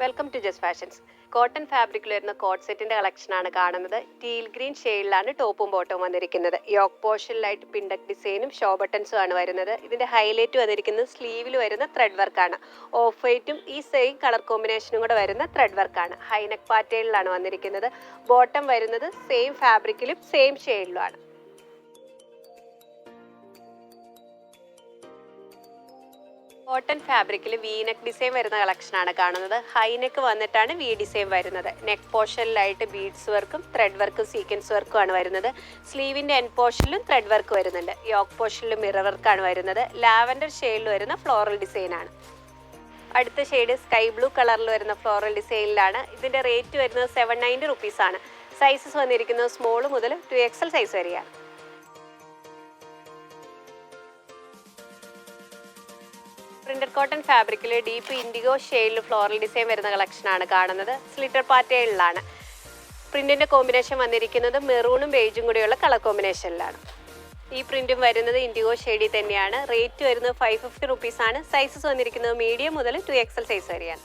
Welcome to just fashions cotton ഫാബ്രിക്കിൽ വരുന്ന coat സെറ്റിന്റെ കളക്ഷനാണ് കാണുന്നത്. ടീൽ ഗ്രീൻ ഷെയ്ഡിലാണ് ടോപ്പും ബോട്ടവും വന്നിരിക്കുന്നത്. യോക്ക് പോർഷനിലായിട്ട് പിണ്ടക് ഡിസൈനും ഷോ ബട്ടൺസും ആണ് വരുന്നത്. ഇതിന്റെ ഹൈലൈറ്റ് വന്നിരിക്കുന്നത് സ്ലീവിൽ വരുന്ന ത്രെഡ് വർക്കാണ് ഓഫ് വൈറ്റും ഈ സെയിം കളർ കോമ്പിനേഷനും കൂടെ വരുന്ന ത്രെഡ് വർക്കാണ് ഹൈനക് പാറ്റേണിലാണ് വന്നിരിക്കുന്നത്. ബോട്ടം വരുന്നത് സെയിം ഫാബ്രിക്കിലും സെയിം ഷെയ്ഡിലുമാണ് കോട്ടൺ ഫാബ്രിക്കിൽ വീനെക്ക് ഡിസൈൻ വരുന്ന കളക്ഷനാണ് കാണുന്നത്. ഹൈനെക്ക് വന്നിട്ടാണ് വി ഡിസൈൻ വരുന്നത്. നെക്ക് പോർഷനിലായിട്ട് ബീഡ്സ് വർക്കും ത്രെഡ് വർക്കും സീക്വൻസ് വർക്കും ആണ് വരുന്നത്. സ്ലീവിന്റെ എൻ പോർഷനിലും ത്രെഡ് വർക്ക് വരുന്നുണ്ട്. യോക്ക് പോർഷനിലും മിറർ വർക്കാണ് വരുന്നത്. ലാവൻഡർ ഷെയ്ഡിൽ വരുന്ന ഫ്ലോറൽ ഡിസൈൻ ആണ്. അടുത്ത ഷെയ്ഡ് സ്കൈ ബ്ലൂ കളറിൽ വരുന്ന ഫ്ലോറൽ ഡിസൈനിലാണ് ഇതിന്റെ റേറ്റ് വരുന്നത് സെവൻ നയന്റി റുപ്പീസ് ആണ്. സൈസസ് വന്നിരിക്കുന്നത് സ്മോൾ മുതൽ ടു എക്സൽ സൈസ് വരെയാണ്. പ്രിന്റഡ് കോട്ടൺ ഫാബ്രിക്കിൽ ഡീപ്പ് ഇൻഡിഗോ ഷെയ്ഡിൽ ഫ്ലോറൽ ഡിസൈൻ വരുന്ന കളക്ഷനാണ് കാണുന്നത്. സ്ലിറ്റർ പാറ്റേണിലാണ് പ്രിന്റിന്റെ കോമ്പിനേഷൻ വന്നിരിക്കുന്നത് മെറൂണും ബേജും കൂടിയുള്ള കളർ കോമ്പിനേഷനിലാണ് ഈ പ്രിന്റും വരുന്നത് ഇൻഡിഗോ ഷെയ്ഡിൽ തന്നെയാണ്. റേറ്റ് വരുന്നത് ഫൈവ് ഫിഫ്റ്റി റുപ്പീസ് ആണ്. സൈസസ് വന്നിരിക്കുന്നത് മീഡിയം മുതൽ ടു എക്സൽ സൈസ് വരെയാണ്.